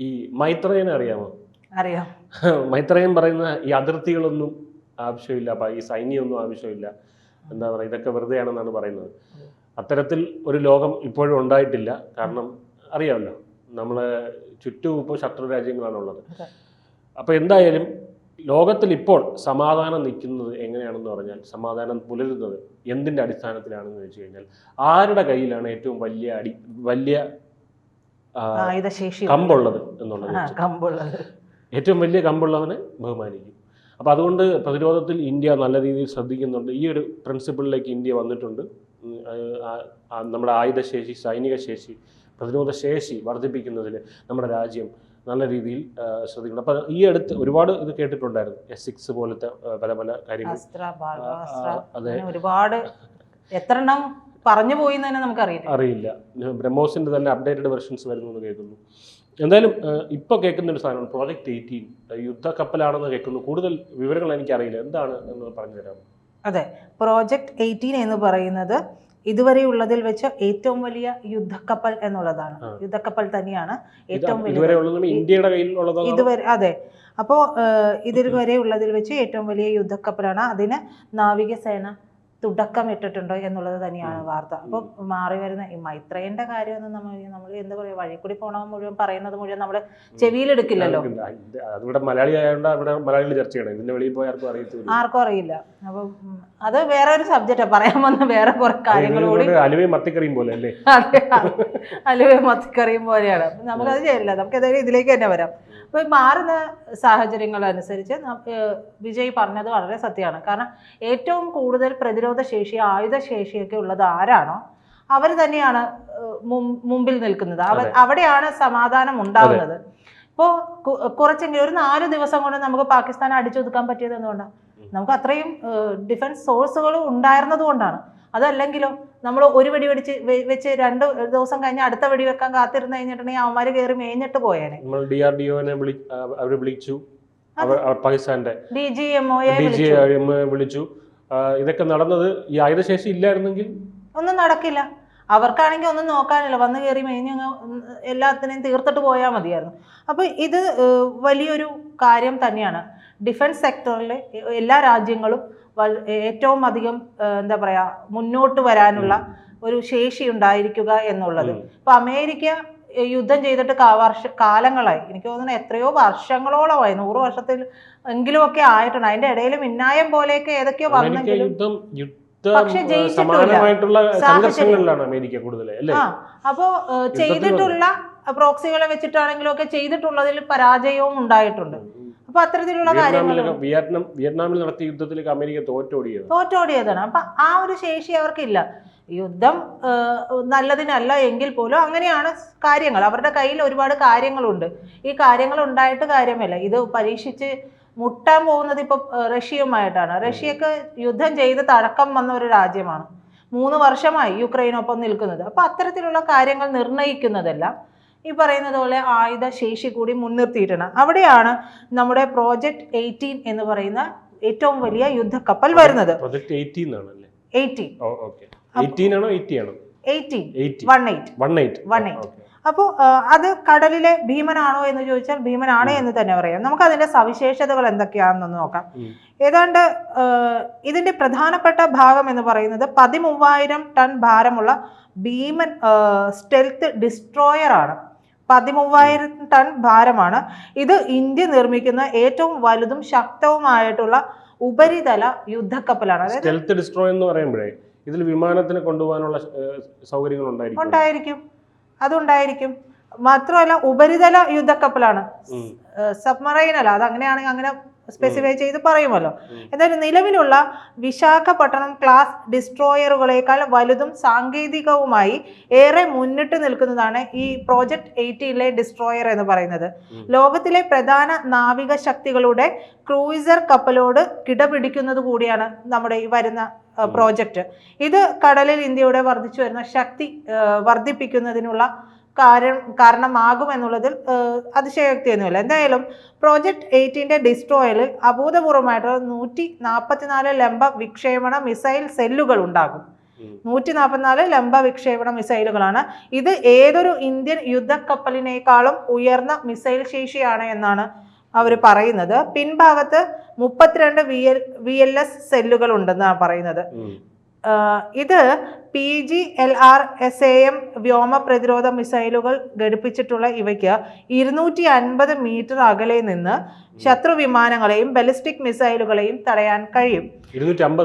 ഈ മൈത്രയനെ അറിയാമോ? അറിയാം. മൈത്രയൻ പറയുന്ന ഈ അതിർത്തികളൊന്നും ആവശ്യമില്ല ഈ സൈന്യമൊന്നും ആവശ്യമില്ല. എന്താ പറയുക ഇതൊക്കെ വെറുതെയാണെന്നാണ് പറയുന്നത്. അത്തരത്തിൽ ഒരു ലോകം ഇപ്പോഴും ഉണ്ടായിട്ടില്ല. കാരണം അറിയാമല്ലോ നമ്മളെ ചുറ്റും ഇപ്പോൾ ശത്രു രാജ്യങ്ങളാണുള്ളത്. അപ്പോൾ എന്തായാലും ലോകത്തിൽ ഇപ്പോൾ സമാധാനം നിൽക്കുന്നത് എങ്ങനെയാണെന്ന് പറഞ്ഞാൽ സമാധാനം പുലരുന്നത് എന്തിന്റെ അടിസ്ഥാനത്തിലാണെന്ന് വെച്ച് കഴിഞ്ഞാൽ ആരുടെ കയ്യിലാണ് ഏറ്റവും വലിയ അടി വലിയ ആയുധശേഷി കമ്പുള്ളത് എന്നുള്ളത്. കമ്പുള്ളത്. ഏറ്റവും വലിയ കമ്പുള്ളവനെ ബഹുമാനിക്കും. അപ്പോൾ അതുകൊണ്ട് പ്രതിരോധത്തിൽ ഇന്ത്യ നല്ല രീതിയിൽ ശ്രദ്ധിക്കുന്നുണ്ട്. ഈ ഒരു പ്രിൻസിപ്പിളിലേക്ക് ഇന്ത്യ വന്നിട്ടുണ്ട്. നമ്മുടെ ആയുധശേഷി സൈനിക ശേഷി പ്രതിരോധ ശേഷി വർദ്ധിപ്പിക്കുന്നതിൽ നമ്മുടെ രാജ്യം നല്ല രീതിയിൽ ശ്രദ്ധിക്കുന്നു ശ്രദ്ധിക്കണം അപ്പോൾ ഈ അടുത്ത് ഒരുപാട് ഇത് കേട്ടിട്ടുണ്ടായിരുന്നു. എസ് സിക്സ് പോലത്തെ പല പല കാര്യങ്ങൾ. അതെ. ഒരുപാട് എത്ര പറഞ്ഞു പോയി എന്ന് തന്നെ നമുക്കറിയില്ല. അറിയില്ല. ബ്രഹ്മോസിന്റെ തന്നെ അപ്ഡേറ്റഡ് വെർഷൻസ് വരുന്നു എന്ന് കേൾക്കുന്നു. എന്തായാലും ഇപ്പോൾ കേൾക്കുന്ന ഒരു സാധനമാണ് പ്രോജക്റ്റ് എയ്റ്റീൻ യുദ്ധക്കപ്പലാണെന്ന് കേൾക്കുന്നു. കൂടുതൽ വിവരങ്ങൾ എനിക്ക് അറിയില്ല എന്താണ് എന്ന് പറഞ്ഞു തരാം അതെ. പ്രോജക്റ്റ് എയ്റ്റീൻ എന്ന് പറയുന്നത് ഇതുവരെ ഉള്ളതിൽ വെച്ച് ഏറ്റവും വലിയ യുദ്ധക്കപ്പൽ എന്നുള്ളതാണ്. യുദ്ധക്കപ്പൽ തന്നെയാണ് ഏറ്റവും വലിയ ഇന്ത്യയുടെ ഇതുവരെ അതെ. അപ്പോൾ ഇതുവരെ ഉള്ളതിൽ വെച്ച് ഏറ്റവും വലിയ യുദ്ധക്കപ്പലാണ്. അതിന് നാവികസേന തുടക്കമിട്ടിട്ടുണ്ട് എന്നുള്ളത് തന്നെയാണ് വാർത്ത. അപ്പോൾ മാറി വരുന്ന ഈ മൈത്രേയന്റെ കാര്യമൊന്നും നമ്മൾ നമ്മൾ എന്താ പറയുക വഴി കൂടി മുഴുവൻ പറയുന്നത് മുഴുവൻ നമ്മൾ ചെവിയിലെടുക്കില്ലല്ലോ. അതിവിടെ മലയാളി ആയതുകൊണ്ട് അവിടെ മലയാളികൾ ചർച്ച ചെയ്യണം. ഇതിന്റെ വെളിയിൽ പോയി ആർക്കും അറിയത്തില്ല ആർക്കും അറിയില്ല. അപ്പം അത് വേറെ ഒരു സബ്ജക്റ്റാണ് പറയാൻ വന്ന വേറെ കുറെ കാര്യങ്ങൾ കൂടി. അലുവയും മത്തിക്കറിയും പോലെ അല്ലേ? അതെ. അലുവ മത്തിക്കറിയും പോലെയാണ്. അപ്പം നമുക്കത് ചെയ്യില്ല നമുക്ക് ഏതായാലും ഇതിലേക്ക് തന്നെ വരാം. അപ്പോൾ മാറുന്ന സാഹചര്യങ്ങൾ അനുസരിച്ച് നം- വിജയ് പറഞ്ഞത് വളരെ സത്യമാണ്. കാരണം ഏറ്റവും കൂടുതൽ പ്രതിരോധ ശേഷി ആയുധ ശേഷിയൊക്കെ ഉള്ളത് ആരാണോ അവർ തന്നെയാണ് മുമ്പിൽ നിൽക്കുന്നത്. അവർ അവിടെയാണ് സമാധാനം ഉണ്ടാകുന്നത് ഇപ്പോൾ കുറച്ചെങ്കിലും ഒരു നാല് ദിവസം കൊണ്ട് നമുക്ക് പാകിസ്ഥാനെ അടിച്ചൊതുക്കാൻ പറ്റിയത് എന്തുകൊണ്ടാണ് നമുക്ക് അത്രയും ഡിഫൻസ് സോഴ്സുകൾ ഉണ്ടായിരുന്നത് കൊണ്ടാണ്. അതല്ലെങ്കിലോ നമ്മൾ ഒരു വെടി വെടിച്ച് വെച്ച് രണ്ട് ദിവസം കഴിഞ്ഞ് അടുത്ത വെടി വെക്കാൻ കാത്തിരുന്ന് കഴിഞ്ഞിട്ടുണ്ടെങ്കിൽ അവന്മാർ കയറി മേഞ്ഞിട്ട് പോയേനെ. നമ്മൾ ഡി ആർ ഡി ഒനെ അവർ വിളിച്ചു. പാകിസ്ഥാന്റെ D G M O D G വിളിച്ചു. ഇതൊക്കെ നടന്നത് ഈ ആയുധശേഷി ഇല്ലായിരുന്നെങ്കിൽ ഒന്നും നടക്കില്ല. അവർക്കാണെങ്കിൽ ഒന്നും നോക്കാനില്ല. വന്ന് കയറി മേഞ്ഞ് അങ്ങ് എല്ലാത്തിനെയും തീർത്തിട്ട് പോയാൽ മതിയായിരുന്നു. അപ്പോൾ ഇത് വലിയൊരു കാര്യം തന്നെയാണ്. ഡിഫൻസ് സെക്ടറിൽ എല്ലാ രാജ്യങ്ങളും ഏറ്റവും അധികം എന്താ പറയുക മുന്നോട്ട് വരാനുള്ള ഒരു ശേഷി ഉണ്ടായിരിക്കുക എന്നുള്ളത്. ഇപ്പം അമേരിക്ക യുദ്ധം ചെയ്തിട്ട് വർഷ കാലങ്ങളായി. എനിക്ക് തോന്നുന്നു എത്രയോ വർഷങ്ങളോളമായി. നൂറ് വർഷത്തിൽ എങ്കിലുമൊക്കെ ആയിട്ടുണ്ട്. അതിന്റെ ഇടയിൽ മിന്നായം പോലെയൊക്കെ ഏതൊക്കെയോ വന്നെങ്കിലും പക്ഷെ. സമാനമായിട്ടുള്ള. സംഘർഷങ്ങളിലാണ് അമേരിക്ക കൂടുതൽ അല്ലേ? അപ്പോ ചെയ്തിട്ടുള്ള പ്രോക്സികളെ വെച്ചിട്ടാണെങ്കിലും ഒക്കെ ചെയ്തിട്ടുള്ളതിൽ പരാജയവും ഉണ്ടായിട്ടുണ്ട്. അപ്പൊ അത്തരത്തിലുള്ള കാര്യങ്ങൾ വിയറ്റ്നാം വിയറ്റ്നാമിൽ നടത്തിയ യുദ്ധത്തിലേക്ക് അമേരിക്ക തോറ്റോടിയത്. തോറ്റോടിയതാണ്. അപ്പൊ ആ ഒരു ശേഷി അവർക്കില്ല. യുദ്ധം നല്ലതിനല്ല എങ്കിൽ പോലും അങ്ങനെയാണ് കാര്യങ്ങൾ. അവരുടെ കയ്യിൽ ഒരുപാട് കാര്യങ്ങളുണ്ട്. ഈ കാര്യങ്ങൾ ഉണ്ടായിട്ട് കാര്യമില്ല. ഇത് പരീക്ഷിച്ച് മുട്ടാൻ പോകുന്നത് ഇപ്പൊ റഷ്യയുമായിട്ടാണ്. റഷ്യക്ക് യുദ്ധം ചെയ്ത് തഴക്കം വന്ന ഒരു രാജ്യമാണ്. മൂന്ന് വർഷമായി യുക്രൈനൊപ്പം നിൽക്കുന്നത്. അപ്പൊ അത്തരത്തിലുള്ള കാര്യങ്ങൾ നിർണയിക്കുന്നതെല്ലാം ഈ പറയുന്നത് പോലെ ആയുധ ശേഷി കൂടി മുൻനിർത്തിയിട്ടാണ്. അവിടെയാണ് നമ്മുടെ പ്രോജക്റ്റ് എയ്റ്റീൻ എന്ന് പറയുന്ന ഏറ്റവും വലിയ യുദ്ധക്കപ്പൽ വരുന്നത്. പ്രോജക്റ്റ് എയ്റ്റീൻ ആണല്ലേ? എയ്റ്റീൻ ആണോ എയ്റ്റി ആണോ? അപ്പോൾ അത് കടലിലെ ഭീമനാണോ എന്ന് ചോദിച്ചാൽ ഭീമനാണ് എന്ന് തന്നെ പറയാം. നമുക്ക് അതിന്റെ സവിശേഷതകൾ എന്തൊക്കെയാണെന്നൊന്ന് നോക്കാം. ഏതാണ്ട് ഇതിന്റെ പ്രധാനപ്പെട്ട ഭാഗം എന്ന് പറയുന്നത് പതിമൂവായിരം ടൺ ഭാരമുള്ള ഭീമൻ സ്റ്റെൽത്ത് ഡിസ്ട്രോയർ ആണ്. പതിമൂവായിരം ടൺ ഭാരമാണ്. ഇത് ഇന്ത്യ നിർമ്മിക്കുന്ന ഏറ്റവും വലുതും ശക്തവുമായിട്ടുള്ള ഉപരിതല യുദ്ധക്കപ്പലാണ്. അതായത് സ്റ്റെൽത്ത് ഡിസ്ട്രോയ് എന്ന് പറയുമ്പോഴേ ഇതിൽ വിമാനത്തിന് കൊണ്ടുപോകാനുള്ള സൗകര്യങ്ങൾ ഉണ്ടായിരിക്കും ഉണ്ടായിരിക്കും. അതുണ്ടായിരിക്കും. മാത്രമല്ല ഉപരിതല യുദ്ധക്കപ്പലാണ്. സബ്മറൈൻ അല്ല അത് അങ്ങനെയാണെങ്കിൽ അങ്ങനെ സ്പെസിഫൈ ചെയ്ത് പറയുമല്ലോ. എന്നാലും എന്തായാലും നിലവിലുള്ള വിശാഖപട്ടണം ക്ലാസ് ഡിസ്ട്രോയറുകളേക്കാൾ വലുതും സാങ്കേതികവുമായി ഏറെ മുന്നിട്ട് നിൽക്കുന്നതാണ് ഈ പ്രോജക്ട് എയ്റ്റീനിലെ ഡിസ്ട്രോയർ എന്ന് പറയുന്നത്. ലോകത്തിലെ പ്രധാന നാവിക ശക്തികളുടെ ക്രൂയിസർ കപ്പലോട് കിടപിടിക്കുന്നത് കൂടിയാണ് നമ്മുടെ ഈ വരുന്ന. പ്രോജക്റ്റ്. ഇത് കടലിൽ ഇന്ത്യയുടെ വർദ്ധിച്ചു വരുന്ന ശക്തി വർദ്ധിപ്പിക്കുന്നതിനുള്ള കാരണം കാരണമാകുമെന്നുള്ളതിൽ എന്നുള്ളതിൽ അതിശയോക്തിയൊന്നുമില്ല. എന്തായാലും പ്രോജക്ട് എയ്റ്റീന്റെ ഡിസ്ട്രോയലിൽ അഭൂതപൂർവമായിട്ടുള്ള നൂറ്റി നാൽപ്പത്തിനാല് ലംബ വിക്ഷേപണ മിസൈൽ സെല്ലുകൾ ഉണ്ടാകും. നൂറ്റി നാൽപ്പത്തിനാല് ലംബ വിക്ഷേപണ മിസൈലുകളാണ്. ഇത് ഏതൊരു ഇന്ത്യൻ യുദ്ധക്കപ്പലിനേക്കാളും ഉയർന്ന മിസൈൽ ശേഷിയാണ് എന്നാണ് അവർ പറയുന്നത്. പിൻഭാഗത്ത് മുപ്പത്തിരണ്ട് V L V L S സെല്ലുകൾ ഉണ്ടെന്നാണ് പറയുന്നത് ഇത് P G L R S A M വ്യോമ പ്രതിരോധ മിസൈലുകൾ ഘടിപ്പിച്ചിട്ടുള്ള ഇവയ്ക്ക് ഇരുന്നൂറ്റി അൻപത് മീറ്റർ അകലെ നിന്ന് ശത്രു വിമാനങ്ങളെയും ബലിസ്റ്റിക് മിസൈലുകളെയും തടയാൻ കഴിയും.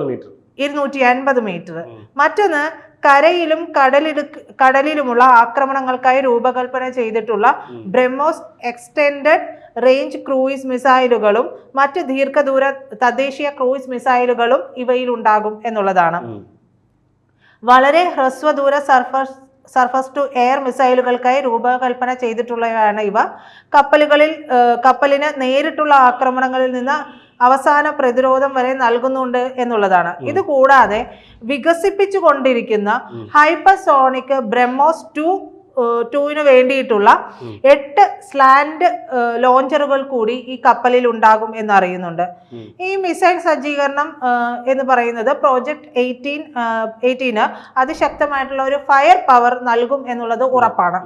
മീറ്റർ. ഇരുന്നൂറ്റി അൻപത് മീറ്റർ മറ്റൊന്ന് കരയിലും കടലിടു കടലിലുമുള്ള ആക്രമണങ്ങൾക്കായി രൂപകൽപ്പന ചെയ്തിട്ടുള്ള. ബ്രഹ്മോസ് എക്സ്റ്റെൻഡഡ് റേഞ്ച് ക്രൂയിസ് മിസൈലുകളും മറ്റ് ദീർഘദൂര തദ്ദേശീയ ക്രൂയിസ് മിസൈലുകളും ഇവയിൽ ഉണ്ടാകും എന്നുള്ളതാണ് വളരെ ഹ്രസ്വദൂര സർഫസ് സർഫസ് ടു എയർ മിസൈലുകൾക്കായി രൂപകൽപ്പന ചെയ്തിട്ടുള്ളവയാണ് ഇവ. കപ്പലുകളിൽ കപ്പലിന് നേരിട്ടുള്ള ആക്രമണങ്ങളിൽ നിന്ന് അവസാന പ്രതിരോധം വരെ നൽകുന്നുണ്ട് എന്നുള്ളതാണ്. ഇത് കൂടാതെ വികസിപ്പിച്ചുകൊണ്ടിരിക്കുന്ന ഹൈപ്പർസോണിക് ബ്രഹ്മോസ് ടു ടൂവിന് വേണ്ടിയിട്ടുള്ള എട്ട് സ്ലാൻഡ് ലോഞ്ചറുകൾ കൂടി ഈ കപ്പലിൽ ഉണ്ടാകും എന്നറിയുന്നുണ്ട് അറിയുന്നുണ്ട്. ഈ മിസൈൽ സജ്ജീകരണം എന്ന് പറയുന്നത് പ്രോജക്ട് എയ്റ്റീൻ എയ്റ്റീന് അതിശക്തമായിട്ടുള്ള ഒരു ഫയർ പവർ നൽകും എന്നുള്ളത് ഉറപ്പാണ്.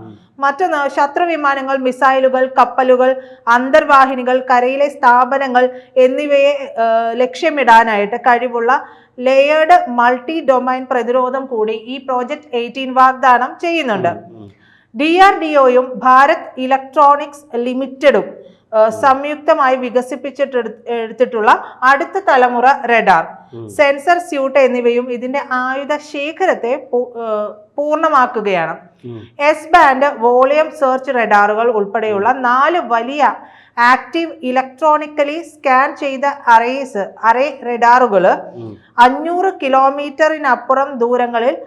മറ്റൊന്ന് ശത്രു വിമാനങ്ങൾ മിസൈലുകൾ കപ്പലുകൾ അന്തർവാഹിനികൾ കരയിലെ സ്ഥാപനങ്ങൾ എന്നിവയെ ലക്ഷ്യമിടാനായിട്ട് കഴിവുള്ള ലെയേർഡ് മൾട്ടി ഡൊമൈൻ പ്രതിരോധം കൂടി ഈ പ്രോജക്ട് എയ്റ്റീൻ വാഗ്ദാനം ചെയ്യുന്നുണ്ട്. ഡി ആർ ഡി ഒയും ഭാരത് ഇലക്ട്രോണിക്സ് ലിമിറ്റഡും സംയുക്തമായി വികസിപ്പിച്ചിട്ട് എടുത്തിട്ടുള്ള അടുത്ത തലമുറ റഡാർ. സെൻസർ സ്യൂട്ട് എന്നിവയും ഇതിന്റെ ആയുധ ശേഖരത്തെ പൂർണമാക്കുകയാണ്. എസ് ബാൻഡ് വോളിയം സെർച്ച് റഡാറുകൾ ഉൾപ്പെടെയുള്ള നാല് വലിയ ആക്റ്റീവ് ഇലക്ട്രോണിക്കലി സ്കാൻ ചെയ്ത അറേസ് അറേ റഡാറുകൾ. അഞ്ഞൂറ് കിലോമീറ്ററിനപ്പുറം ദൂരങ്ങളിൽ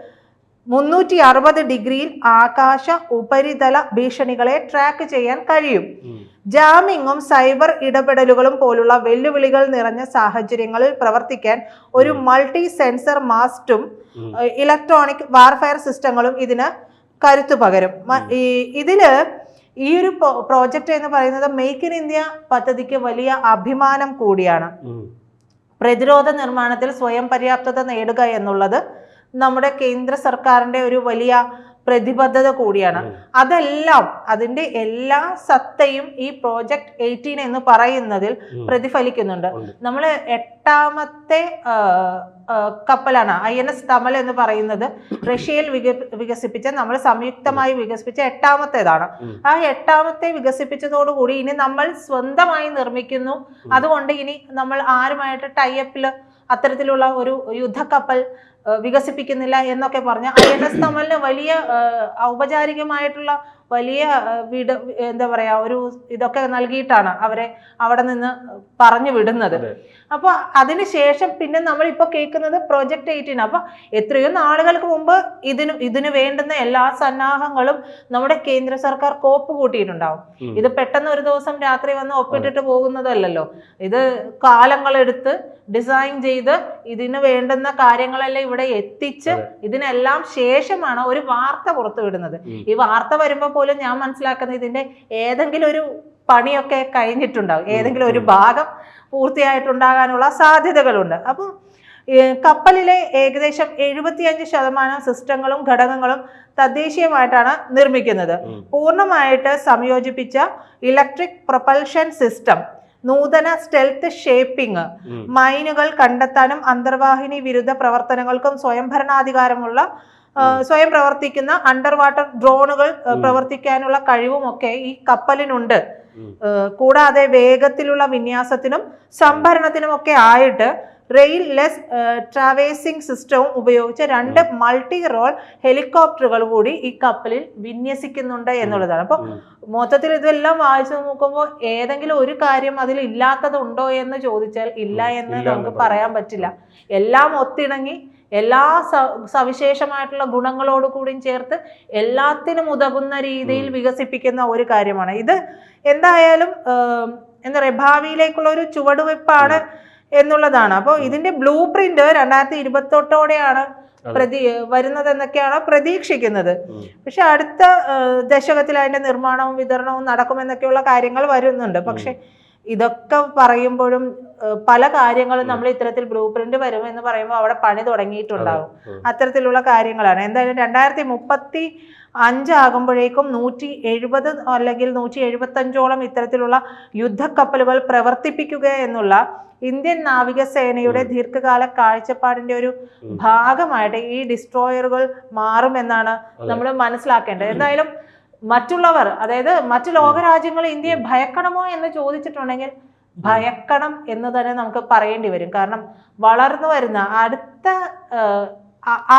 മുന്നൂറ്റി അറുപത് ഡിഗ്രിയിൽ ആകാശ ഉപരിതല ഭീഷണികളെ ട്രാക്ക് ചെയ്യാൻ കഴിയും. ജാമിങ്ങും സൈബർ ഇടപെടലുകളും പോലുള്ള വെല്ലുവിളികൾ നിറഞ്ഞ സാഹചര്യങ്ങളിൽ പ്രവർത്തിക്കാൻ ഒരു മൾട്ടി സെൻസർ മാസ്റ്റും ഇലക്ട്രോണിക് വാർഫയർ സിസ്റ്റങ്ങളും ഇതിന് കരുത്തു പകരും. ഈ ഇതിൽ ഈ ഒരു പ്രോജക്റ്റ് എന്ന് പറയുന്നത് മേക്ക് ഇൻ ഇന്ത്യ പദ്ധതിക്ക് വലിയ അഭിമാനം കൂടിയാണ്. പ്രതിരോധ നിർമ്മാണത്തിൽ സ്വയം പര്യാപ്തത നേടുക എന്നുള്ളത് നമ്മുടെ കേന്ദ്ര സർക്കാരിന്റെ ഒരു വലിയ പ്രതിബദ്ധത കൂടിയാണ്. അതെല്ലാം അതിന്റെ എല്ലാ സത്തയും ഈ പ്രോജക്ട് എയ്റ്റീൻ എന്ന് പറയുന്നതിൽ പ്രതിഫലിക്കുന്നുണ്ട്. നമ്മൾ എട്ടാമത്തെ കപ്പലാണ് ഐ എൻ എസ് തമൽ എന്ന് പറയുന്നത് റഷ്യയിൽ വിക വികസിപ്പിച്ച നമ്മൾ സംയുക്തമായി വികസിപ്പിച്ച എട്ടാമത്തേതാണ്. ആ എട്ടാമത്തെ വികസിപ്പിച്ചതോടുകൂടി ഇനി നമ്മൾ സ്വന്തമായി നിർമ്മിക്കുന്നു. അതുകൊണ്ട് ഇനി നമ്മൾ ആരുമായിട്ട് ടൈപ്പിൽ അത്തരത്തിലുള്ള ഒരു യുദ്ധക്കപ്പൽ വികസിപ്പിക്കുന്നില്ല എന്നൊക്കെ പറഞ്ഞ് ഐ എൻ എസ് തമലിന് വലിയ ഔപചാരികമായിട്ടുള്ള വലിയ വിട എന്താ പറയാ ഒരു ഇതൊക്കെ നൽകിയിട്ടാണ് അവരെ അവിടെ നിന്ന് പറഞ്ഞു വിടുന്നത്. അപ്പൊ അതിനുശേഷം പിന്നെ നമ്മൾ ഇപ്പൊ കേൾക്കുന്നത് പ്രൊജക്ട് എയ്റ്റീൻ അപ്പൊ എത്രയോ നാളുകൾക്ക് മുമ്പ് ഇതിന് ഇതിന് വേണ്ടുന്ന എല്ലാ സന്നാഹങ്ങളും നമ്മുടെ കേന്ദ്ര സർക്കാർ കോപ്പ് കൂട്ടിയിട്ടുണ്ടാവും. ഇത് പെട്ടെന്ന് ഒരു ദിവസം രാത്രി വന്ന് ഒപ്പിട്ടിട്ട് പോകുന്നതല്ലല്ലോ. ഇത് കാലങ്ങളെടുത്ത് ഡിസൈൻ ചെയ്ത് ഇതിന് വേണ്ടുന്ന കാര്യങ്ങളെല്ലാം ഇവിടെ എത്തിച്ച് ഇതിനെല്ലാം ശേഷമാണ് ഒരു വാർത്ത പുറത്തുവിടുന്നത്. ഈ വാർത്ത വരുമ്പോൾ പോലും ഞാൻ മനസ്സിലാക്കുന്നത് ഇതിന്റെ ഏതെങ്കിലും ഒരു പണിയൊക്കെ കഴിഞ്ഞിട്ടുണ്ടാവും. ഏതെങ്കിലും ഒരു ഭാഗം പൂർത്തിയായിട്ടുണ്ടാകാനുള്ള സാധ്യതകളുണ്ട്. അപ്പം കപ്പലിലെ ഏകദേശം എഴുപത്തിയഞ്ച് ശതമാനം സിസ്റ്റങ്ങളും ഘടകങ്ങളും തദ്ദേശീയമായിട്ടാണ് നിർമ്മിക്കുന്നത്. പൂർണമായിട്ട് സംയോജിപ്പിച്ച ഇലക്ട്രിക് പ്രൊപ്പൽഷൻ സിസ്റ്റം. നൂതന സ്റ്റെൽത്ത് ഷേപ്പിംഗ് മൈനുകൾ കണ്ടെത്താനും അന്തർവാഹിനി വിരുദ്ധ പ്രവർത്തനങ്ങൾക്കും സ്വയം ഭരണാധികാരമുള്ള സ്വയം പ്രവർത്തിക്കുന്ന അണ്ടർ വാട്ടർ ഡ്രോണുകൾ പ്രവർത്തിക്കാനുള്ള കഴിവും ഒക്കെ ഈ കപ്പലിനുണ്ട്. കൂടാതെ വേഗത്തിലുള്ള വിന്യാസത്തിനും സംഭരണത്തിനും ഒക്കെ ആയിട്ട് റെയിൽ ലെസ് ട്രാവേസിംഗ് സിസ്റ്റവും ഉപയോഗിച്ച് രണ്ട് മൾട്ടി റോൾ ഹെലികോപ്റ്ററുകൾ കൂടി ഈ കപ്പലിൽ വിന്യസിക്കുന്നുണ്ട് എന്നുള്ളതാണ്. അപ്പോൾ മൊത്തത്തിൽ ഇതെല്ലാം വായിച്ചു നോക്കുമ്പോൾ ഏതെങ്കിലും ഒരു കാര്യം അതിൽ ഇല്ലാത്തതുണ്ടോ എന്ന് ചോദിച്ചാൽ ഇല്ല എന്ന് നമുക്ക് പറയാൻ പറ്റില്ല. എല്ലാം ഒത്തിണങ്ങി എല്ലാ സവിശേഷമായിട്ടുള്ള ഗുണങ്ങളോട് കൂടിയും ചേർത്ത് എല്ലാത്തിനും ഉതകുന്ന രീതിയിൽ വികസിപ്പിക്കുന്ന ഒരു കാര്യമാണ്. ഇത് എന്തായാലും എന്താ പറയുക ഭാവിയിലേക്കുള്ള ഒരു ചുവടുവെപ്പാണ് എന്നുള്ളതാണ്. അപ്പോൾ ഇതിന്റെ ബ്ലൂ പ്രിന്റ് രണ്ടായിരത്തി ഇരുപത്തൊട്ടോടെയാണ് പ്രതി വരുന്നതെന്നൊക്കെയാണ് പ്രതീക്ഷിക്കുന്നത്. പക്ഷെ അടുത്ത ദശകത്തിൽ അതിന്റെ നിർമ്മാണവും വിതരണവും നടക്കുമെന്നൊക്കെയുള്ള കാര്യങ്ങൾ വരുന്നുണ്ട്. പക്ഷെ ഇതൊക്കെ പറയുമ്പോഴും പല കാര്യങ്ങളും നമ്മൾ ഇത്തരത്തിൽ ബ്ലൂ പ്രിന്റ് വരും എന്ന് പറയുമ്പോൾ അവിടെ പണി തുടങ്ങിയിട്ടുണ്ടാവും. അത്തരത്തിലുള്ള കാര്യങ്ങളാണ് എന്തായാലും രണ്ടായിരത്തി മുപ്പത്തി അഞ്ചാകുമ്പോഴേക്കും നൂറ്റി എഴുപത് അല്ലെങ്കിൽ നൂറ്റി എഴുപത്തഞ്ചോളം ഇത്തരത്തിലുള്ള യുദ്ധക്കപ്പലുകൾ പ്രവർത്തിപ്പിക്കുക എന്നുള്ള ഇന്ത്യൻ നാവികസേനയുടെ ദീർഘകാല കാഴ്ചപ്പാടിന്റെ ഒരു. ഭാഗമായിട്ട് ഈ ഡിസ്ട്രോയറുകൾ മാറുമെന്നാണ്. നമ്മൾ മനസ്സിലാക്കേണ്ടത് എന്തായാലും മറ്റുള്ളവർ അതായത് മറ്റു ലോകരാജ്യങ്ങൾ ഇന്ത്യയെ ഭയക്കണമോ എന്ന് ചോദിച്ചിട്ടുണ്ടെങ്കിൽ ഭയക്കണം എന്ന് തന്നെ നമുക്ക് പറയേണ്ടി വരും. കാരണം വളർന്നു വരുന്ന അടുത്ത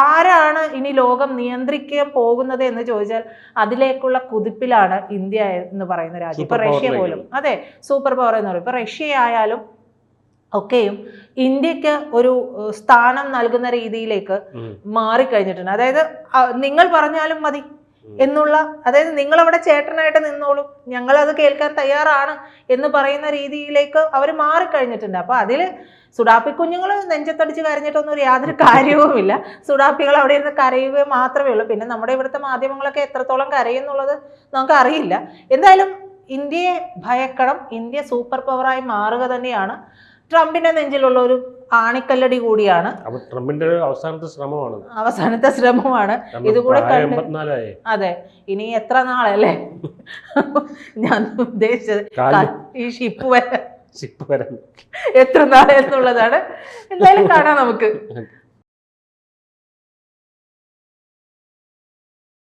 ആരാണ് ഇനി ലോകം നിയന്ത്രിക്കാൻ പോകുന്നത് എന്ന് ചോദിച്ചാൽ അതിലേക്കുള്ള കുതിപ്പിലാണ് ഇന്ത്യ എന്ന് പറയുന്ന രാജ്യം. ഇപ്പൊ റഷ്യ പോലും. അതെ സൂപ്പർ പവർ എന്ന് പറയും. ഇപ്പൊ റഷ്യ ആയാലും ഒക്കെയും ഇന്ത്യയ്ക്ക് ഒരു സ്ഥാനം നൽകുന്ന രീതിയിലേക്ക്. മാറിക്കഴിഞ്ഞിട്ടുണ്ട്. അതായത് നിങ്ങൾ പറഞ്ഞാലും മതി. എന്നുള്ള അതായത് നിങ്ങൾ അവിടെ ചേട്ടനായിട്ട് നിന്നോളൂ. ഞങ്ങൾ അത് കേൾക്കാൻ തയ്യാറാണ് എന്ന് പറയുന്ന രീതിയിലേക്ക് അവർ മാറിക്കഴിഞ്ഞിട്ടുണ്ട്. അപ്പൊ അതിൽ സുഡാപ്പി കുഞ്ഞുങ്ങൾ നെഞ്ചത്തടിച്ച് കരഞ്ഞിട്ടൊന്നും ഒരു യാതൊരു കാര്യവുമില്ല. സുഡാപ്പികൾ അവിടെ ഇരുന്ന് കരയുക മാത്രമേ ഉള്ളൂ. പിന്നെ നമ്മുടെ ഇവിടുത്തെ മാധ്യമങ്ങളൊക്കെ എത്രത്തോളം കരയുന്നുള്ളത് നമുക്ക് അറിയില്ല എന്തായാലും ഇന്ത്യയെ ഭയക്കണം. ഇന്ത്യ സൂപ്പർ പവറായി മാറുക തന്നെയാണ് ട്രംപിന്റെ നെഞ്ചിലുള്ള ഒരു ആണിക്കല്ലടി കൂടിയാണ്. ട്രംപിന്റെ അവസാനത്തെ ശ്രമമാണ്. അവസാനത്തെ ശ്രമമാണ്. ഇതുകൂടെ അതെ ഇനി എത്ര നാളല്ലേ? ഞാൻ ഉദ്ദേശിച്ചത് ഈ ഷിപ്പ് വരെ. ഷിപ്പ് വരെ. എത്ര നാളെന്നുള്ളതാണ്. എന്തായാലും കാണാം നമുക്ക്.